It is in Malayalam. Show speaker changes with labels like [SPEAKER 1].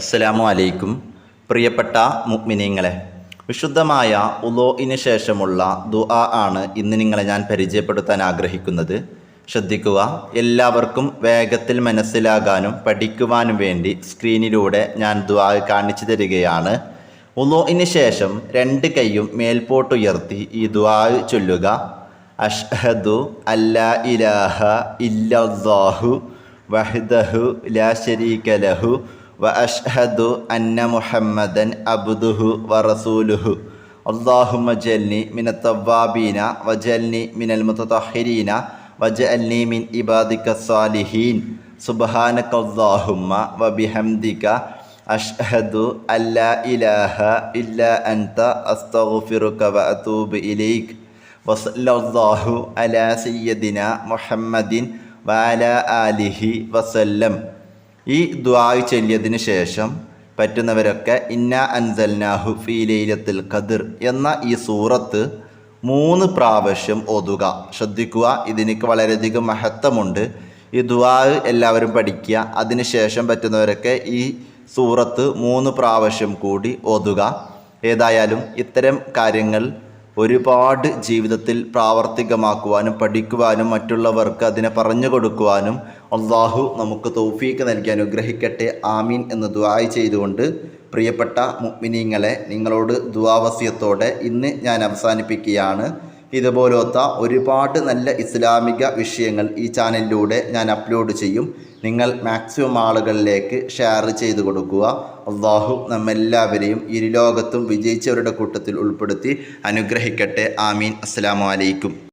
[SPEAKER 1] അസ്സലാമു അലൈക്കും പ്രിയപ്പെട്ട മുഅ്മിനീങ്ങളെ വിശുദ്ധമായ ഉലോയിന് ശേഷമുള്ള ദുആ ആണ് ഇന്ന് നിങ്ങളെ ഞാൻ പരിചയപ്പെടുത്താൻ ആഗ്രഹിക്കുന്നത്. ശ്രദ്ധിക്കുക എല്ലാവർക്കും വേഗത്തിൽ മനസ്സിലാകാനും പഠിക്കുവാനും വേണ്ടി സ്ക്രീനിലൂടെ ഞാൻ ദുആ കാണിച്ചു തരികയാണ്. ഉലോയിന് ശേഷം രണ്ട് കൈയും മേൽപോട്ടുയർത്തി ഈ ദുആ ചൊല്ലുക. അഷ്ഹദു അല്ലാ ഇലാഹ ഇല്ലല്ലാഹു വഹ്ദഹു ലാ ശരീക ലഹു وأشهد أن محمدا عبده ورسوله. اللهم جلني من التوابين وجلني من المتطهرين وجعلني من عبادك الصالحين. سبحانك اللهم وبحمدك. أشهد أن لا إله إلا أنت. أستغفرك وأتوب إليك. وصلى الله على سيدنا محمد وعلى آله وسلم. ഈ ദ്വായ് ചൊല്ലിയതിന് ശേഷം പറ്റുന്നവരൊക്കെ ഇന്ന അൻസൽനാഹു ഫീ ലൈലത്തിൽ ഖദർ എന്ന ഈ സൂറത്ത് മൂന്ന് പ്രാവശ്യം ഓതുക. ശ്രദ്ധിക്കുക ഇതിനൊക്കെ വളരെയധികം മഹത്വമുണ്ട്. ഈ ദുആ എല്ലാവരും പഠിക്കുക. അതിനുശേഷം പറ്റുന്നവരൊക്കെ ഈ സൂറത്ത് മൂന്ന് പ്രാവശ്യം കൂടി ഓതുക. ഏതായാലും ഇത്തരം കാര്യങ്ങൾ ഒരുപാട് ജീവിതത്തിൽ പ്രാവർത്തികമാക്കുവാനും പഠിക്കുവാനും മറ്റുള്ളവർക്ക് അതിനെ പറഞ്ഞു കൊടുക്കുവാനും അള്ളാഹു നമുക്ക് തൗഫീക്ക് നൽകി അനുഗ്രഹിക്കട്ടെ. ആമീൻ എന്ന് ദ്വായ് ചെയ്തുകൊണ്ട് പ്രിയപ്പെട്ട മുഗ്മിനീങ്ങളെ നിങ്ങളോട് ദ്വാവസ്യത്തോടെ ഇന്ന് ഞാൻ അവസാനിപ്പിക്കുകയാണ്. ഇതുപോലത്തെ ഒരുപാട് നല്ല ഇസ്ലാമിക വിഷയങ്ങൾ ഈ ചാനലിലൂടെ ഞാൻ അപ്ലോഡ് ചെയ്യും. നിങ്ങൾ മാക്സിമം ആളുകളിലേക്ക് ഷെയർ ചെയ്തു കൊടുക്കുക. അള്ളാഹു നമ്മെല്ലാവരെയും ഇരുലോകത്തും വിജയിച്ചവരുടെ കൂട്ടത്തിൽ ഉൾപ്പെടുത്തി അനുഗ്രഹിക്കട്ടെ. ആമീൻ. അസ്സലാമു അലൈക്കും.